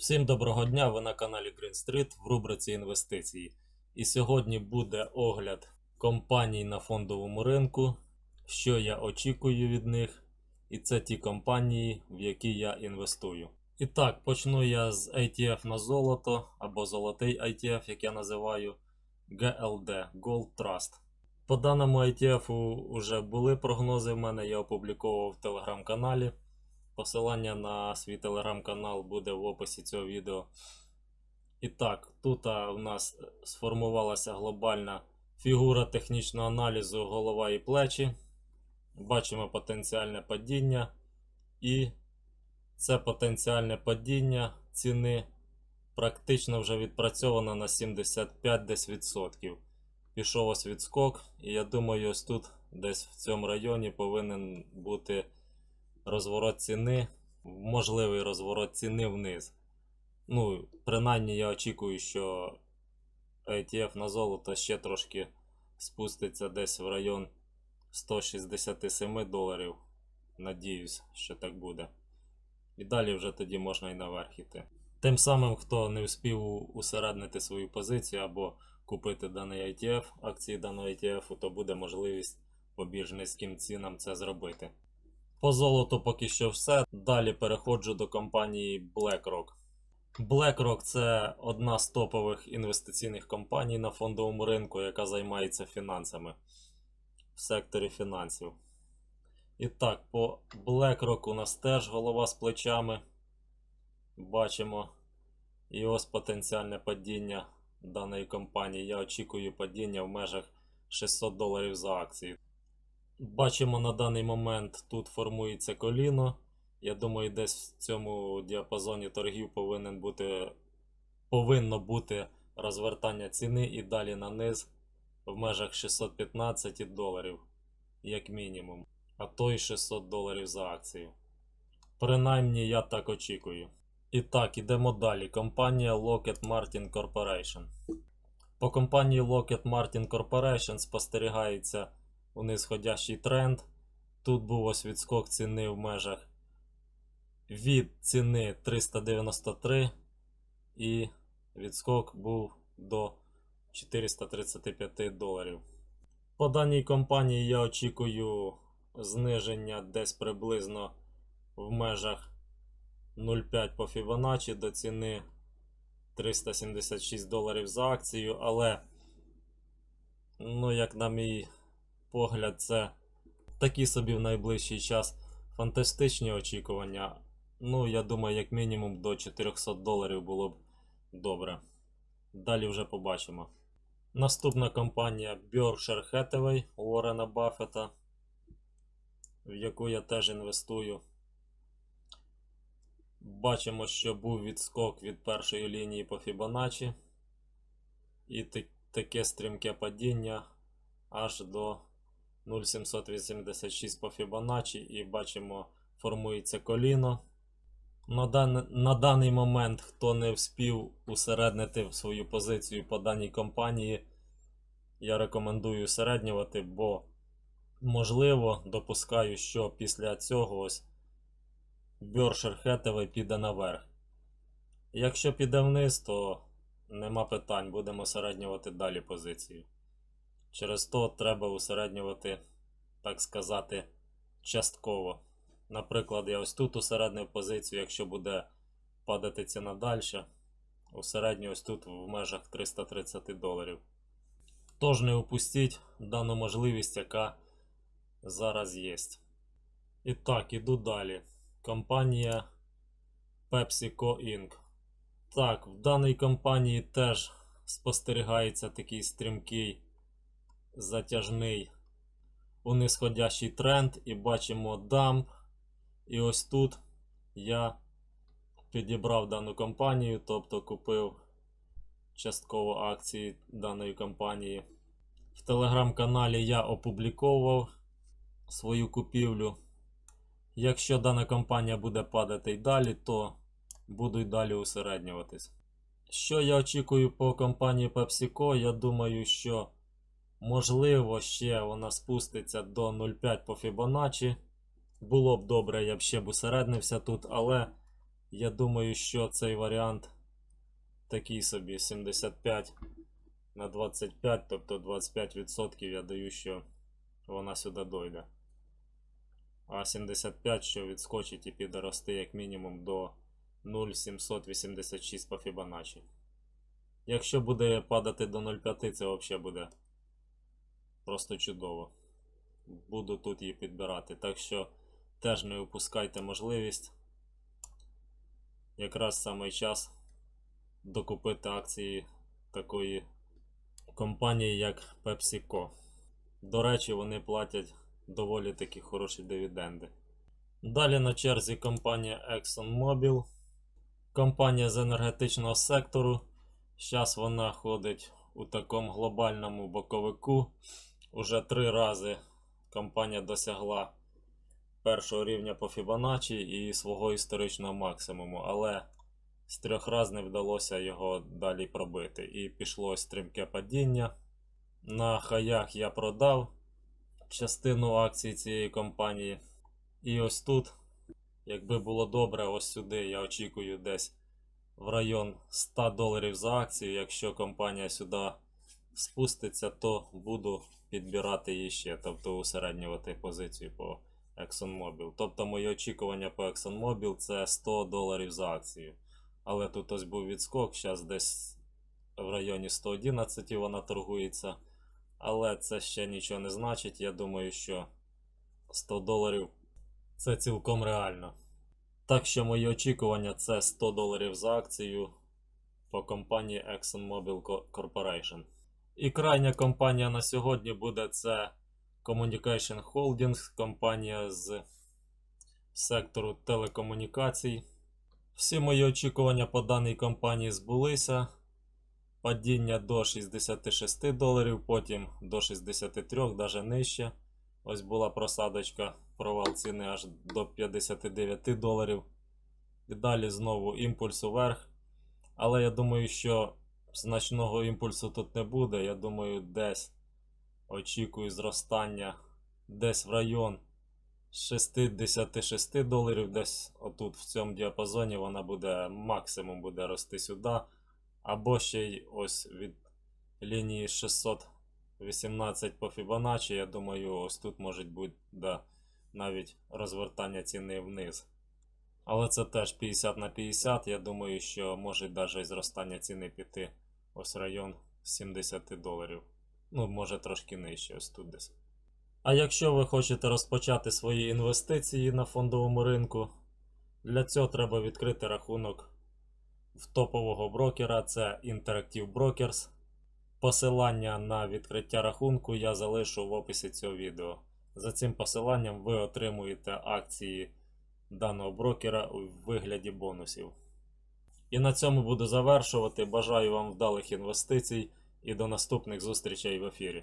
Всім доброго дня! Ви на каналі Green Street в рубриці інвестиції. І сьогодні буде огляд компаній на фондовому ринку, що я очікую від них, і це ті компанії, в які я інвестую. І так, почну я з ETF на золото або золотий ETF, як я називаю GLD Gold Trust. По даному ETF вже були прогнози в мене, я опубліковував в телеграм-каналі. Посилання на свій телеграм-канал буде в описі цього відео. І так, тут у нас сформувалася глобальна фігура технічного аналізу голова і плечі. Бачимо потенціальне падіння. І це потенціальне падіння ціни практично вже відпрацьовано на 75 десь відсотків. Пішов ось відскок, і я думаю, ось тут, десь в цьому районі, повинен бути розворот ціни, можливий розворот ціни вниз. Ну, принаймні я очікую, що ETF на золото ще трошки спуститься десь в район 167 доларів. Надіюсь, що так буде. І далі вже тоді можна і наверх іти. Тим самим, хто не встиг усереднити свою позицію або купити даний ETF, акції даного ETF, то буде можливість по більш низьким цінам це зробити. По золоту поки що все. Далі переходжу до компанії BlackRock. BlackRock це одна з топових інвестиційних компаній на фондовому ринку, яка займається фінансами в секторі фінансів. І так, по BlackRock у нас теж голова з плечами. Бачимо. І ось потенціальне падіння даної компанії. Я очікую падіння в межах 600 доларів за акцію. Бачимо на даний момент тут формується коліно. Я думаю, десь в цьому діапазоні торгів повинен бути, повинно бути розвертання ціни і далі на низ в межах 615 доларів, як мінімум, а то й 600 доларів за акцію. Принаймні я так очікую. І так, ідемо далі. Компанія Lockheed Martin Corporation. По компанії Lockheed Martin Corporation спостерігається у нисходящий тренд. Тут був ось відскок ціни в межах від ціни 393 і відскок був до 435 доларів. По даній компанії я очікую зниження десь приблизно в межах 0,5 по Fibonacci до ціни 376 доларів за акцію, але, ну, як на мій погляд, це такі собі в найближчий час фантастичні очікування. Ну, я думаю, як мінімум до 400 доларів було б добре. Далі вже побачимо. Наступна компанія Berkshire Hathaway Уоррена Баффета, в яку я теж інвестую. Бачимо, що був відскок від першої лінії по Fibonacci. І таке стрімке падіння аж до 0,786 по Fibonacci і бачимо, формується коліно. На, дан... На даний момент, хто не вспів усереднити свою позицію по даній компанії, я рекомендую усереднювати, бо можливо допускаю, що після цього ось Berkshire Hathaway піде наверх. Якщо піде вниз, то нема питань, будемо усереднювати далі позицію. Через то треба усереднювати, так сказати, частково. Наприклад, я ось тут усереднив позицію, якщо буде падати ціна далі, усередню ось тут в межах 330 доларів. Тож не упустіть дану можливість, яка зараз є. І так, іду далі. Компанія PepsiCo Inc. Так, в даній компанії теж спостерігається такий стрімкий затяжний унисходящий тренд і бачимо дамп. І ось тут я підібрав дану компанію, тобто купив частково акції даної компанії. В телеграм-каналі я опубліковував свою купівлю. Якщо дана компанія буде падати й далі, то буду й далі усереднюватись. Що я очікую по компанії PepsiCo? Я думаю, що можливо ще вона спуститься до 0,5 по Fibonacci. Було б добре, я б ще б усереднився тут, але Я думаю, що цей варіант такий собі 75 на 25, тобто 25% я даю, що вона сюди дойде. А 75, що відскочить і піде рости як мінімум до 0,786 по Fibonacci. Якщо буде падати до 0,5, це взагалі буде просто чудово. Буду тут її підбирати. Так що теж не упускайте можливість. Якраз саме час докупити акції такої компанії, як PepsiCo. До речі, вони платять доволі такі хороші дивіденди. Далі на черзі компанія ExxonMobil. Компанія з енергетичного сектору. Зараз вона ходить у такому глобальному боковику. Уже три рази компанія досягла першого рівня по Fibonacci і свого історичного максимуму, але з трьох разів не вдалося його далі пробити. І пішло стрімке падіння. На хаях я продав частину акцій цієї компанії. І ось тут, якби було добре, ось сюди я очікую десь в район 100 доларів за акцію. Якщо компанія сюди спуститься, то буду підбирати її ще, тобто усереднювати позицію по ExxonMobil. Тобто мої очікування по ExxonMobil це 100 доларів за акцію. Але тут ось був відскок, зараз десь в районі 111 вона торгується. Але це ще нічого не значить. Я думаю, що 100 доларів це цілком реально. Так що мої очікування це 100 доларів за акцію по компанії ExxonMobil Corporation. І крайня компанія на сьогодні буде це Communication Holdings, компанія з сектору телекомунікацій. Всі мої очікування по даній компанії збулися. Падіння до 66 доларів, потім до 63, навіть нижче. Ось була просадочка, провал ціни аж до 59 доларів. І далі знову імпульс уверх. Але я думаю, що значного імпульсу тут не буде. Я думаю, десь очікую зростання десь в район 66 доларів, десь отут в цьому діапазоні вона буде максимум буде рости сюди. Або ще й ось від лінії 618 по Fibonacci, я думаю, ось тут може бути навіть розвертання ціни вниз. Але це теж 50 на 50. Я думаю, що може навіть зростання ціни піти ось район 70 доларів. Ну, може трошки нижче, ось тут десь. А якщо ви хочете розпочати свої інвестиції на фондовому ринку, для цього треба відкрити рахунок в топового брокера це Interactive Brokers. Посилання на відкриття рахунку я залишу в описі цього відео. За цим посиланням ви отримуєте акції даного брокера у вигляді бонусів. І на цьому буду завершувати. Бажаю вам вдалих інвестицій і до наступних зустрічей в ефірі.